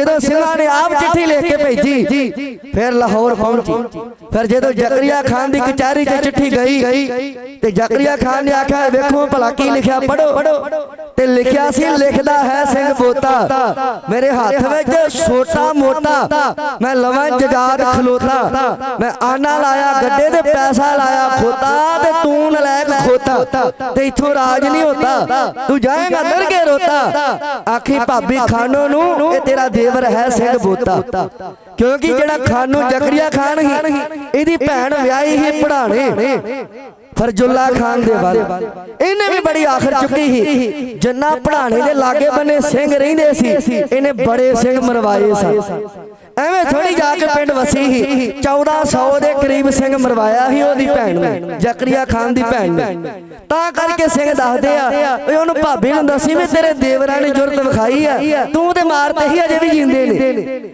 ਜਦੋਂ ਸਿੰਘਾਂ ਨੇ ਆਪ ਚਿੱਠੀ ਲਿਖ ਕੇ ਭੇਜੀ, ਫਿਰ ਲਾਹੌਰ ਪਹੁੰਚੀ। ਫਿਰ ਜਦੋਂ ਜ਼ਕਰੀਆ ਖਾਨ ਦੀ ਕਚਹਿਰੀ 'ਚ ਚਿੱਠੀ ਗਈ ਤੇ ਜ਼ਕਰੀਆ ਖਾਨ ਨੇ ਆਖਿਆ, ਵੇਖੋ ਭਲਾ ਕੀ ਲਿਖਿਆ ਪੜੋ ਲਿਖਿਆ ਸੀ ਲਿਖਦਾ ਹੈ ਸਿੰਘ ਬੋਤਾ। ਮੇਰੇ ਹੱਥ ਵਿੱਚ ਛੋਟਾ ਮੋਟਾ ਮੈਂ ਲਵਾਂ ਜਜਾਦ ਖਲੋਤਾ। ਮੈਂ ਆਨਾ ਲਾਇਆ ਗੱਡੇ ਤੇ ਪੈਸਾ ਲਾਇਆ ਖੋਤਾ ਤੇ ਤੂੰ ਨਲਾਇਕ ਖੋਤਾ। ਤੇ ਇਥੋਂ ਰਾਜ ਨਹੀਂ ਹੁੰਦਾ। ਤੂੰ ਜਾਏਗਾ ਦਰਗੇ ਰੋਤਾ। ਆਖੀ ਭਾਬੀ ਖਾਨੋ ਨੂੰ ਇਹ ਤੇਰਾ ਦੇਵਰ ਹੈ ਸਿੰਘ ਬੋਤਾ। ਕਿਉਂਕਿ ਜਿਹੜਾ ਖਾਨੋ ਜ਼ਕਰੀਆ ਖਾਨ ਸੀ ਇਹਦੀ ਭੈਣ ਵਿਆਹੀ ਸੀ ਪੜਾਣੇ ਫਰਜੁੱਲਾ ਖਾਨ ਦੇ ਵੱਲ। ਇਹਨੇ ਵੀ ਬੜੀ ਆਖਰ ਚੁੱਕੀ ਸੀ। ਜੰਨਾ ਪੜਾਣੇ ਦੇ ਲਾਗੇ ਬੰਨੇ ਸਿੰਘ ਰਹਿੰਦੇ ਸੀ, ਇਹਨੇ ਬੜੇ ਸਿੰਘ ਮਰਵਾਏ ਸਨ। ਐਵੇਂ ਥੋੜੀ ਜਾ ਕੇ ਪਿੰਡ ਵਸੀ ਸੀ। 1400 ਦੇ ਕਰੀਬ ਸਿੰਘ ਮਰਵਾਇਆ ਸੀ ਉਹਦੀ ਭੈਣ ਨੇ, ਜ਼ਕਰੀਆ ਖਾਨ ਦੀ ਭੈਣ ਨੇ। ਤਾਂ ਕਰਕੇ ਸਿੰਘ ਦੱਸਦੇ ਆ ਓਏ ਉਹਨੂੰ ਭਾਬੀ ਨੂੰ ਦੱਸੀ ਵੀ ਤੇਰੇ ਦੇਵਰਾਂ ਨੇ ਜੁਰਤ ਵਿਖਾਈ ਆ। ਤੂੰ ਤੇ ਮਾਰਤੇ ਹੀ ਅਜੇ ਵੀ ਜਿੰਦਾ